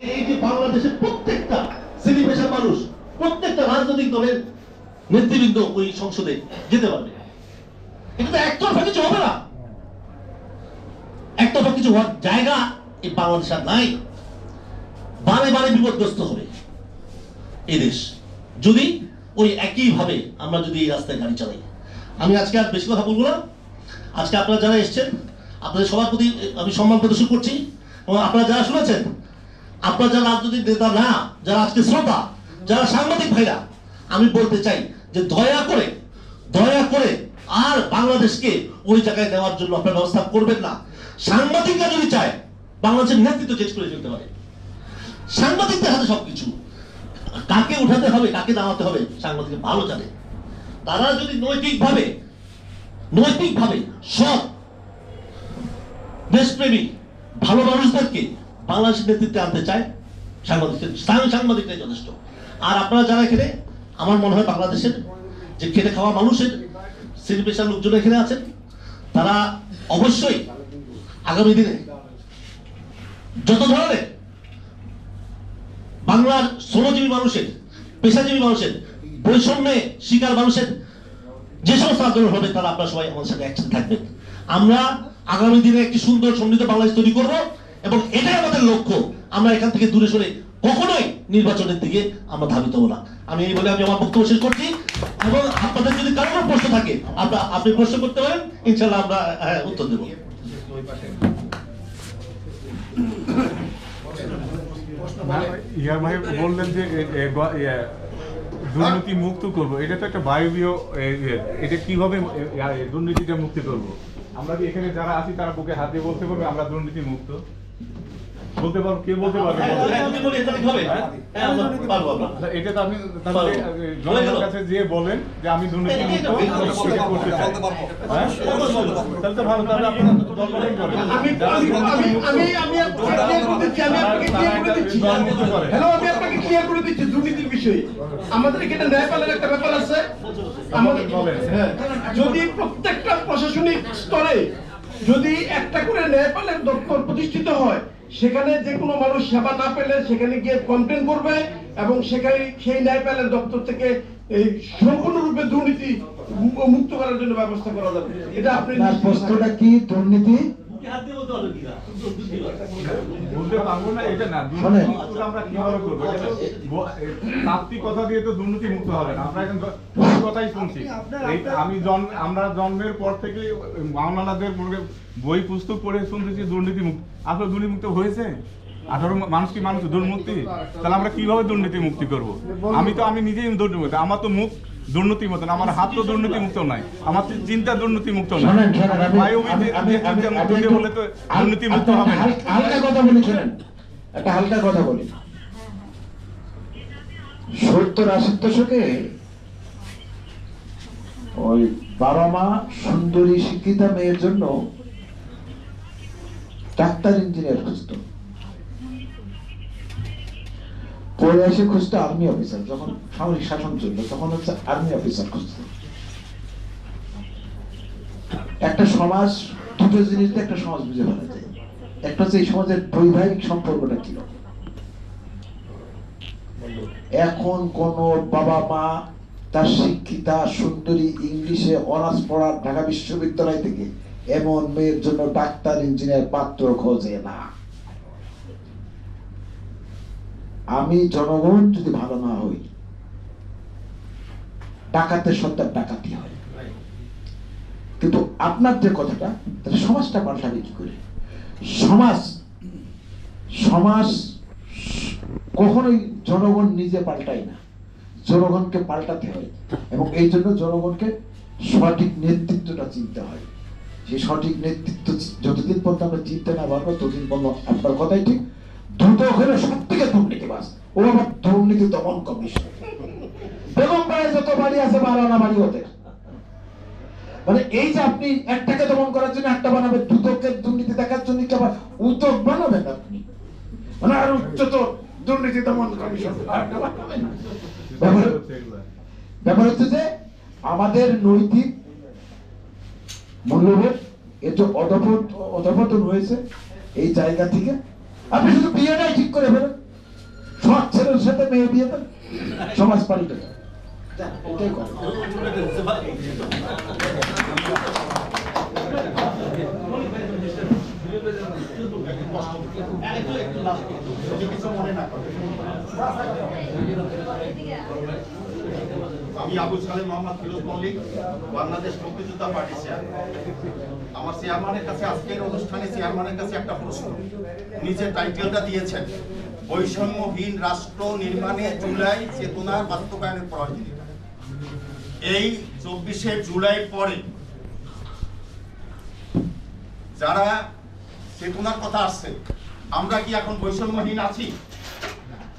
এই যে বাংলাদেশের প্রত্যেকটা মানুষ, প্রত্যেকটা রাজনৈতিক দলের নেতৃবৃন্দ ওই সংসদে যেতে পারবে। এটা তো একতরফা কিছু হবে না। একতরফা কিছু হওয়ার জায়গা এই বাংলাদেশ আর নাই। বারে বারে বিপদগ্রস্ত হবে দেশ। যদি ওই একইভাবে আমরা যদি এই রাস্তায় গাড়ি চালাই। আমি আজকে আর বেশি কথা বলব না। আজকে আপনারা যারা এসছেন, আপনাদের সবার প্রতি আমি সম্মান প্রদর্শন করছি। এবং আপনারা যারা শুনেছেন আপনারা যারা রাজনৈতিক নেতা না, যারা আজকে শ্রোতা, যারা সাংবাদিক ভাইরা, আমি বলতে চাই যে দয়া করে দয়া করে আর বাংলাদেশকে ওই জায়গায় নেওয়ার জন্য আপনার ব্যবস্থা করবেন না। সাংবাদিকরা যদি চায়, বাংলাদেশের নেতৃত্ব চেঞ্জ করে ফেলতে পারে। সাংবাদিকদের হাতে সবকিছু। কাকে উঠাতে হবে, কাকে নামাতে হবে, সাংবাদিক ভালো জানে। তারা যদি নৈতিকভাবে নৈতিকভাবে সৎ, দেশপ্রেমী, ভালো মানুষদেরকে বাংলাদেশের নেতৃত্বে আনতে চায়, সাংবাদিকদের সাংবাদিকরাই যথেষ্ট। আর আপনারা যারা এখানে, আমার মনে হয় বাংলাদেশের যে খেটে খাওয়া মানুষের শ্রেণি পেশার লোকজন এখানে আছেন, তারা অবশ্যই আগামী দিনে যত ধরনের বাংলার শ্রমজীবী মানুষের, পেশাজীবী মানুষের, বৈষম্যে শিকার মানুষের যে সমস্ত আন্দোলন হবে, তারা আপনারা সবাই আমাদের সাথে একসাথে থাকবেন। আমরা আগামী দিনে একটি সুন্দর সমৃদ্ধ বাংলাদেশ তৈরি করব। এবং এটাই আমাদের লক্ষ্য। আমরা এখান থেকে দূরে সরে কখনোই নির্বাচনের দিকে আমরা ধাবিত হব না। আমি এই বলে আমি আমার বক্তব্য শেষ করছি। এবং আপনাদের যদি কারও প্রশ্ন থাকে আপনার আপনি প্রশ্ন করতে পারেন ইনশাল্লাহ আমরা উত্তর দেবো। ইয়া ভাই বললেন যে এ- এ গ- দুর্নীতি মুক্ত করব। এটা তো একটা বায়বীয় এটা কীভাবে এ, এ, দুর্নীতিটা মুক্তি করব? আমরা কি এখানে যারা আছি তারা বুকে হাত দিয়ে বলতে পারবে আমরা দুর্নীতি মুক্ত? বলতে পারব কে বলতে পারবে? হ্যাঁ, এটা হ্যাঁ? এটা তো আপনি তাহলে পারব। এ, জনগণের কাছে যেয়ে বলেন যে আমি দুর্নীতি করতে চাই হ্যাঁ? তাহলে তো ভালো তাহলে আপনারা করেন। হ্যাঁ। যদি প্রত্যেকটা প্রশাসনিক স্তরে যদি একটা করে ন্যায়পালের দপ্তর প্রতিষ্ঠিত হয় সেখানে যে কোনো মানুষ সেবা না পেলে সেখানে গিয়ে কমপ্লেন করবে এবং সেখানে সেই ন্যায় পেলে দপ্তর থেকে এই সম্পূর্ণরূপে দুর্নীতি মুক্ত করার জন্য ব্যবস্থা করা যাবে। এটা আপনি প্রশ্নটা কি? দুর্নীতি? বলতে পারবেন কিনা? বলতে পারব না এটা না। দুর্নীতি আমরা কীভাবে করব? এটা তো ব- এ, তাত্ত্বিক কথা দিয়ে তো দুর্নীতি মুক্ত হবে না। আমরা এখন কথাই শুনছি। আমি জন্ম আমরা জন্মের পর থেকে মাওলানাদের বই পুস্তক পড়ে শুনতেছি দুর্নীতি মুক্ত। আসলে দুর্নীতি মুক্ত হয়েছে? আঠারো মানুষ কি মানুষ দুর্নীতি? তাহলে আমরা কীভাবে দুর্নীতি মুক্তি করব? আমি তো আমি নিজেই দুর্নীতি আমার তো মুখ দুর্নীতি মতো না, আমার হাত তো দুর্নীতি মুক্ত নাই আমার চিন্তা দুর্নীতি মুক্ত নাই বলে তো দুর্নীতি মুক্ত হবে হালকা কথা বলি শোনেন। একটা হালকা কথা বলি। সত্তর আশির দশকে ওই বাবা মা সুন্দরী শিক্ষিতা মেয়ের জন্য ডাক্তার ইঞ্জিনিয়ার খুঁজতো। পরে এসে খুঁজতো আর্মি অফিসার যখন সামরিক শাসন চলল, তখন হচ্ছে আর্মি অফিসার খুঁজতো। একটা সমাজ, দুটো জিনিস একটা সমাজ বুঝে ফেলা যায়। একটা হচ্ছে এই সমাজের বৈবাহিক সম্পর্কটা কি এখন কোন বাবা মা, তার শিক্ষিতা, সুন্দরী, ইংলিশে অনার্স পড়ার ঢাকা বিশ্ববিদ্যালয় থেকে এমন মেয়ের জন্য ডাক্তার ইঞ্জিনিয়ার পাত্র খোঁজে না। আমি জনগণ যদি ভালো না হই, ডাকাতের সত্তার ডাকাতি হয়। কিন্তু আপনার যে কথাটা, তাহলে সমাজটা পাল্টাবে কি করে? সমাজ সমাজ কখনোই জনগণ নিজে পাল্টায় না। জনগণকে পাল্টাতে হয় এবং এই জন্য জনগণকে সঠিক নেতৃত্বটা চিনতে হয়। সেই সঠিক নেতৃত্ব, যতদিন পর্যন্ত আমরা চিনতে না পারব, ততদিন পর্যন্ত আপনার কথাই ঠিক। দ্রুত হলে সব থেকে ও আবার দুর্নীতি দমন কমিশন। বেগম পাড়ায় যত বাড়ি আছে বারানা বাড়ি ওদের। মানে এই যে আপনি একটাকে দমন করার জন্য একটা বানাবেন দুদকের দুর্নীতি দেখার জন্য কি আবার বানাবেন আপনি? মানে আর উচ্চতর দুর্নীতি দমন কমিশন ব্যাপার হচ্ছে যে আমাদের নৈতিক মূল্যবোধ এটা অধপত অধপতন হয়েছে এই জায়গা থেকে আপনি শুধু বিয়েটাই ঠিক করে ফেলেন। সব ছেলের সাথে মেয়ে বিয়ে দেন সমাজ পাল্টে। যান, এটাই কথা। আমি আবু সালেম মোহাম্মদ ফিরোজ মল্লিক, বাংলাদেশ মুক্তিযোদ্ধা পার্টি চেয়ার আমার চেয়ারম্যানের কাছে আজকের অনুষ্ঠানে চেয়ারম্যানের কাছে একটা প্রশ্ন। নিচে টাইটেলটা দিয়েছেন। বৈষম্যহীন রাষ্ট্র নির্মাণে জুলাই চেতনার বাস্তবায়নের প্রয়োজনীয়তা এই চব্বিশে জুলাই পরে যারা চেতনার কথা আসছে, আমরা কি এখন বৈষম্যহীন আছি?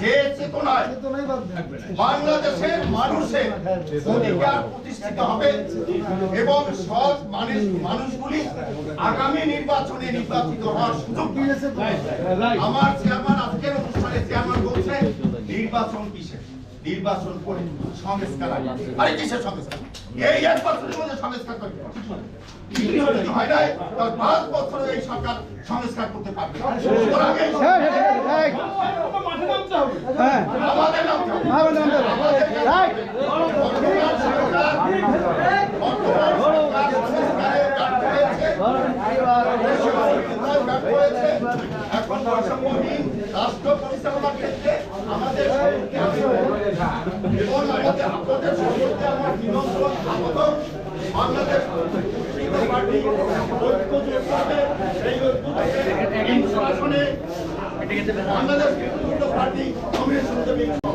যে চেতনায় বাংলাদেশের মানুষের অধিকার প্রতিষ্ঠিত হবে এবং সৎ মানুষ মানুষগুলি আগামী নির্বাচনে নির্বাচিত হওয়ার সুযোগ আমার চেয়ারম্যান আজকের অনুষ্ঠানে চেয়ারম্যান বলছে নির্বাচন কিসের? নির্বাচন করে সংস্কার। আরে কিসের সংস্কার এই এক বছরের মধ্যে সংস্কার করতে হয় নাই পাঁচ বছরে এই সরকার সংস্কার পারবে আমাদের। এখন রাষ্ট্র পরিচালনার ক্ষেত্রে আমাদের সকলকে আমি এবং আমাদের আপনাদের সম্পর্কে আমার নিমন্ত্রণ আবেদন বাংলাদেশ পার্টি ঐক্য যে সেই ঐক্য আসনে বাংলাদেশ পার্টি কমিউনিস্ট